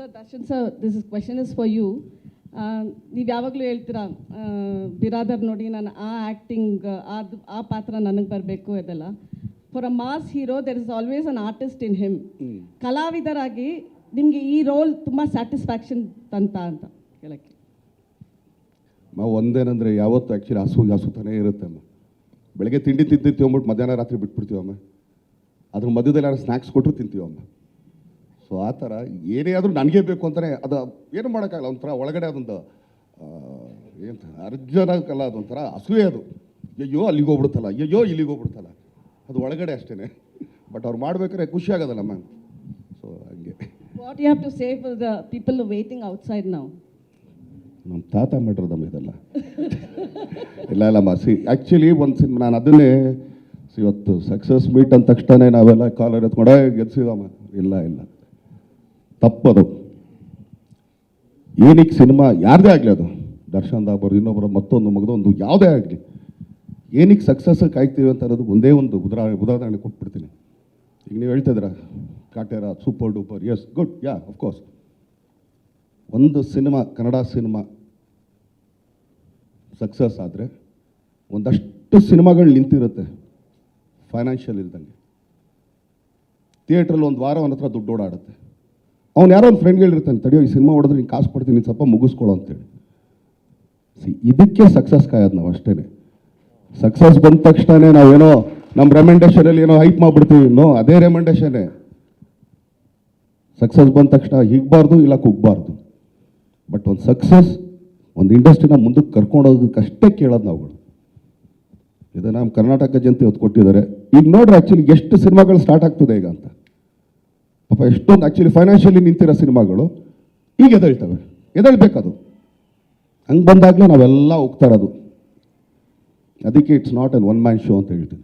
Sir Darshan sir this is question is for you ನೀವು ಯಾವಾಗಲೂ ಹೇಳ್ತೀರಾ ಬಿರಾದರ್ ನೋಡಿ ನಾನು ಆ ಆ್ಯಕ್ಟಿಂಗ್ ಅದು ಆ ಪಾತ್ರ ನನಗೆ ಬರಬೇಕು ಅದೆಲ್ಲ. For a mass hero there is always an artist in him. ಕಲಾವಿದರಾಗಿ ನಿಮಗೆ ಈ ರೋಲ್ ತುಂಬ ಸ್ಯಾಟಿಸ್ಫ್ಯಾಕ್ಷನ್ ತಂತ ಅಂತ ಕೇಳಕ್ಕೆ ನಾವು ಒಂದೇನಂದರೆ ಯಾವತ್ತು ಆ್ಯಕ್ಚುಲಿ ಹಸು ಹಸುತಾನೇ ಇರುತ್ತೆ ಅಮ್ಮ ಬೆಳಗ್ಗೆ ತಿಂಡಿ ತಿಂತಿರ್ತೀವಿ ಅಂದ್ಬಿಟ್ಟು ಮಧ್ಯಾಹ್ನ ರಾತ್ರಿ ಬಿಟ್ಬಿಡ್ತೀವಮ್ಮ. ಅದ್ರ ಮಧ್ಯದಲ್ಲಿ ಯಾರು ಸ್ನ್ಯಾಕ್ಸ್ ಕೊಟ್ಟರು ತಿಂತೀವಮ್ಮ. ಸೊ ಆ ಥರ ಏನೇ ಆದರೂ ನನಗೆ ಬೇಕು ಅಂತಲೇ ಅದು ಏನು ಮಾಡೋಕ್ಕಾಗಲ್ಲ ಒಂಥರ ಒಳಗಡೆ ಅದೊಂದು ಏನು ಅರ್ಜನಕ್ಕಲ್ಲ ಅದೊಂಥರ ಅಸೂಯೆ ಅದು. ಅಯ್ಯೋ ಅಲ್ಲಿಗೆ ಹೋಗ್ಬಿಡ್ತಲ್ಲ ಅಯ್ಯೋ ಇಲ್ಲಿಗೆ ಹೋಗ್ಬಿಡ್ತಲ್ಲ ಅದು ಒಳಗಡೆ ಅಷ್ಟೇ ಬಟ್ ಅವ್ರು ಮಾಡ್ಬೇಕಾದ್ರೆ ಖುಷಿ ಆಗೋದಲ್ಲ ಮ್ಯಾಮ್. ಸೊ ಹಂಗೆ. What you have to save the people waiting outside ನಾವು ನಮ್ಮ ತಾತ ಮಾಡಿರೋದಮ್ಮ ಇದೆಲ್ಲ. ಇಲ್ಲ ಇಲ್ಲಮ್ಮ ಸಿ ಆ್ಯಕ್ಚುಲಿ ಒಂದು ಸಿನ್ ನಾನು ಅದನ್ನೇ ಇವತ್ತು ಸಕ್ಸಸ್ ಮೀಟ್ ಅಂದ ತಕ್ಷಣ ನಾವೆಲ್ಲ ಕಾಲರ್ ಎತ್ಕೊಂಡೇ ಗೆಲ್ಸಿದಮ್ಮ ಇಲ್ಲ ಇಲ್ಲ. ತಪ್ಪದು. ಏನಕ್ಕೆ ಸಿನಿಮಾ ಯಾರದೇ ಆಗಲಿ ಅದು. ದರ್ಶನ್ ದಾಬರ್ ಇನ್ನೊಬ್ಬರ ಮತ್ತೊಂದು ಮಗದೊಂದು ಯಾವುದೇ ಆಗಲಿ. ಏನಕ್ಕೆ ಸಕ್ಸಸ್ ಕಾಯ್ತೀವಿ ಅಂತ ಅನ್ನೋದು ಒಂದೇ ಒಂದು ಉದಾಹರಣೆ ಉದಾಹರಣೆ ಕೊಟ್ಬಿಡ್ತೀನಿ. ಈಗ ನೀವು ಹೇಳ್ತಿದ್ರ Kaatera, super duper yes good yeah of course ಒಂದು ಸಿನಿಮಾ, ಕನ್ನಡ ಸಿನಿಮಾ ಸಕ್ಸಸ್ ಆದರೆ ಒಂದಷ್ಟು ಸಿನಿಮಾಗಳು ನಿಂತಿರುತ್ತೆ ಫೈನಾನ್ಷಿಯಲ್ ಇಲ್ದಂಗೆ. ಥಿಯೇಟ್ರಲ್ಲಿ ಒಂದು ವಾರ ಹತ್ರ ದುಡ್ಡು ಓಡಾಡುತ್ತೆ. ಅವ್ನು ಯಾರೋ ಒಂದು ಫ್ರೆಂಡ್ ಹೇಳಿರ್ತಾನೆ, ತಡಿಯೋ, ಈ ಸಿನಿಮಾ ಹೊಡೆದ್ರೆ ನೀನು ಕಾಸು ಕೊಡ್ತೀನಿ, ನೀನು ಸ್ವಲ್ಪ ಮುಗಿಸ್ಕೊಳ್ಳೋ ಅಂತೇಳಿ. ಸಿ ಇದಕ್ಕೆ ಸಕ್ಸಸ್ ಕಾಯೋದು ನಾವು ಅಷ್ಟೇ ಸಕ್ಸಸ್ ಬಂದ ತಕ್ಷಣ ನಾವೇನೋ ನಮ್ಮ ರೆಮೆಂಡೇಷನಲ್ಲಿ ಏನೋ ಹೈಪ್ ಮಾಡಿಬಿಡ್ತೀವಿ. ಇನ್ನೋ ಅದೇ ರೆಮೆಂಡೇಷನ್ನೇ ಸಕ್ಸಸ್ ಬಂದ ತಕ್ಷಣ ಹಿಗ್ಬಾರ್ದು ಇಲ್ಲ ಕುಗ್ಬಾರ್ದು. ಬಟ್ ಒಂದು ಸಕ್ಸಸ್ ಒಂದು ಇಂಡಸ್ಟ್ರಿನ ಮುಂದಕ್ಕೆ ಕರ್ಕೊಂಡೋಗೋದಕ್ಕಷ್ಟೇ ಕೇಳೋದು ನಾವುಗಳು ಇದು ನಮ್ಮ ಕರ್ನಾಟಕ ಜನತೆ ಹೊತ್ತು ಕೊಟ್ಟಿದ್ದಾರೆ. ಈಗ ನೋಡ್ರಿ ಆ್ಯಕ್ಚುಲಿ ಎಷ್ಟು ಸಿನಿಮಾಗಳು ಸ್ಟಾರ್ಟ್ ಆಗ್ತದೆ ಈಗ ಅಂತ. ಪಾಪ ಎಷ್ಟೊಂದು ಆ್ಯಕ್ಚುಲಿ ಫೈನಾನ್ಷಿಯಲಿ ನಿಂತಿರೋ ಸಿನಿಮಾಗಳು ಈಗ ಎದಳ್ತವೆ. ಎದಳ್ಬೇಕದು. ಹಂಗೆ ಬಂದಾಗಲೇ ನಾವೆಲ್ಲ ಹೋಗ್ತಾ ಇರೋದು. ಅದಕ್ಕೆ it's not an one man show ಅಂತ ಹೇಳ್ತೀನಿ.